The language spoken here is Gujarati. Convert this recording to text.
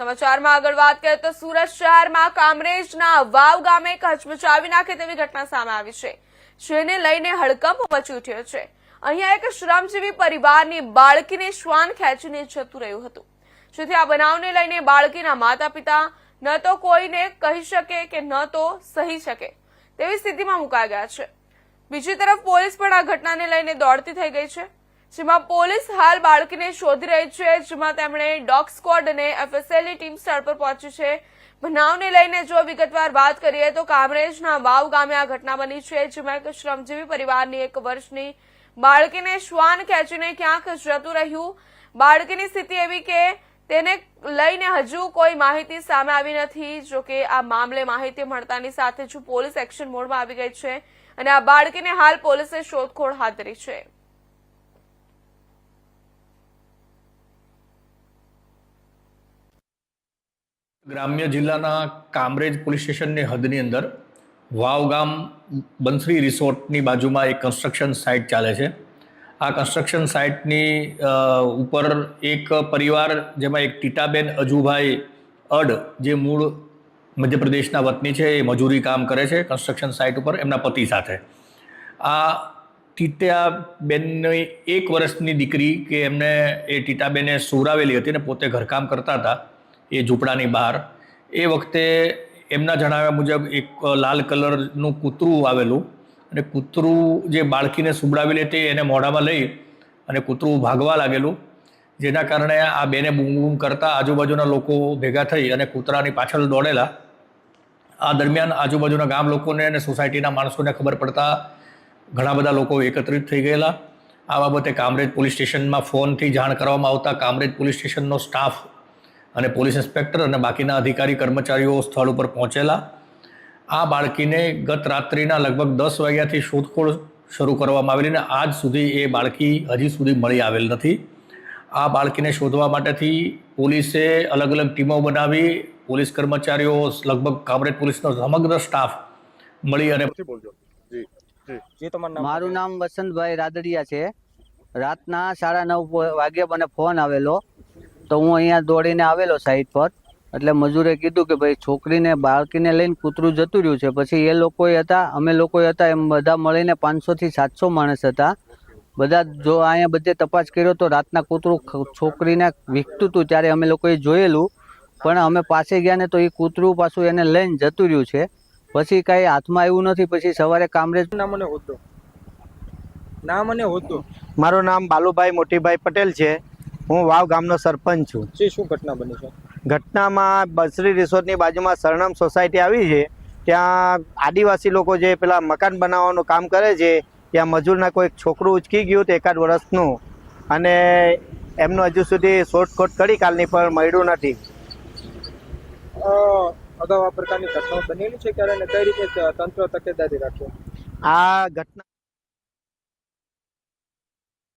સમાચારમાં આગળ વાત કરીએ તો સુરત શહેરમાં કામરેજના વાવ ગામે કચમચાવી નાખે તેવી ઘટના સામે આવી છે, જેને લઈને હડકંપ મચી ઉઠ્યો છે. અહીંયા એક શ્રમજીવી પરિવારની બાળકીને શ્વાન ખેંચીને જતું રહ્યું હતું. જેથી આ બનાવને લઈને બાળકીના માતા પિતા ન તો કોઈને કહી શકે કે ન તો સહી શકે તેવી સ્થિતિમાં મુકાઈ ગયા છે. બીજી તરફ પોલીસ પણ આ ઘટનાને લઈને દોડતી થઈ ગઈ છે. જેમાં પોલીસ હાલ બાળકીને શોધી રહી છે, જેમાં તેમણે ડોગ સ્ક્વોડ અને એફએસએલની ટીમ સ્થળ પર પહોંચી છે. બનાવને લઈને જો વિગતવાર વાત કરીએ તો કામરેજના વાવ ગામે આ ઘટના બની છે, જેમાં એક શ્રમજીવી પરિવારની એક વર્ષની બાળકીને શ્વાન ખેંચીને ક્યાંક જતું રહ્યું. બાળકીની સ્થિતિ એવી કે તેને લઈને હજુ કોઈ માહિતી સામે આવી નથી, જો કે આ મામલે માહિતી મળતાની સાથે જ પોલીસ એક્શન મોડમાં આવી ગઈ છે અને આ બાળકીને હાલ પોલીસે શોધખોળ હાથ ધરી છે. ગ્રામ્ય જિલ્લાના કામરેજ પોલીસ સ્ટેશનની હદની અંદર વાવ ગામ બંસરી રિસોર્ટની બાજુમાં એક કન્સ્ટ્રક્શન સાઇટ ચાલે છે. આ કન્સ્ટ્રક્શન સાઇટની ઉપર એક પરિવાર જેમાં એક ટીટાબેન અજુભાઈ અડ, જે મૂળ મધ્યપ્રદેશના વતની છે, એ મજૂરી કામ કરે છે કન્સ્ટ્રક્શન સાઇટ ઉપર એમના પતિ સાથે. આ ટીટાબેનની એક વર્ષની દીકરી કે એમને એ ટીટાબેને સુવરાવેલી હતી અને પોતે ઘરકામ કરતા હતા એ ઝૂંપડાની બહાર. એ વખતે એમના જણાવ્યા મુજબ એક લાલ કલરનું કૂતરું આવેલું. અને કૂતરું જે બાળકીને સુવડાવેલી લેતી એને મોઢામાં લઈ અને કૂતરું ભાગવા લાગેલું. જેના કારણે આ બેને બૂમ બૂમ કરતાં આજુબાજુના લોકો ભેગા થઈ અને કૂતરાની પાછળ દોડેલા. આ દરમિયાન આજુબાજુના ગામ લોકોને અને સોસાયટીના માણસોને ખબર પડતા ઘણા બધા લોકો એકત્રિત થઈ ગયેલા. આ બાબતે કામરેજ પોલીસ સ્ટેશનમાં ફોનથી જાણ કરવામાં આવતા કામરેજ પોલીસ સ્ટેશનનો સ્ટાફ અને પોલીસ ઇન્સ્પેક્ટર અને બાકીના અધિકારી કર્મચારીઓ સ્થળ ઉપર પહોંચેલા. આ બાળકીને ગત રાત્રિના લગભગ દસ વાગ્યાથી શોધખોળ શરૂ કરવામાં આવેલી અને આજ સુધી એ બાળકી હજી સુધી મળી આવેલ નથી. આ બાળકીને શોધવા માટેથી પોલીસે અલગ અલગ ટીમો બનાવી પોલીસ કર્મચારીઓ લગભગ કામરેજ પોલીસનો સમગ્ર સ્ટાફ મળી અને થી બોલજો. જી જી. જે તમારું નામ મારું નામ વસંતભાઈ રાદડિયા છે. રાતના સાડા નવ વાગ્યે વાગે મને ફોન આવેલો. તો હું અહીંયા દોડીને આવેલો સાઈડ પર. એટલે મજૂરે કીધું કે ભાઈ છોકરીને બાળકીને લઈને કૂતરું જતું રહ્યું છે. પછી એ લોકોએ હતા અમે લોકોએ હતા એમ બધા મળીને પાંચસોથી સાતસો માણસ હતા. બધા જો અહીંયા બધે તપાસ કર્યો તો રાતના કૂતરું છોકરીને વીખતું હતું ત્યારે અમે લોકોએ જોયેલું. પણ અમે પાસે ગયા ને તો એ કૂતરું પાછું એને લઈને જતું રહ્યું છે. પછી કાંઈ હાથમાં આવ્યું નથી. પછી સવારે કામરેજ નામ અને હોતો નામ અને હોતો મારું નામ બાલુભાઈ મોટીભાઈ પટેલ છે. હું વાવ ગામનો સરપંચ છું. જે શું ઘટના બની છે? ઘટનામાં બસરી રિસોર્ટની બાજુમાં સરનામ સોસાયટી આવી છે ત્યાં આદિવાસી લોકો જે પેલા મકાન બનાવવાનું કામ કરે છે ત્યાં મજૂરના કોઈ છોકરું ઉચકી ગયું હતું એકાદ વર્ષનું. અને એમનું હજુ સુધી શોધખોટ કરી કાલની પણ મળ્યું નથી. અગાઉ આ પ્રકારની ઘટનાઓ બનેલી છે ક્યારે કઈ રીતે તંત્ર તકેદારી રાખ્યો આ ઘટના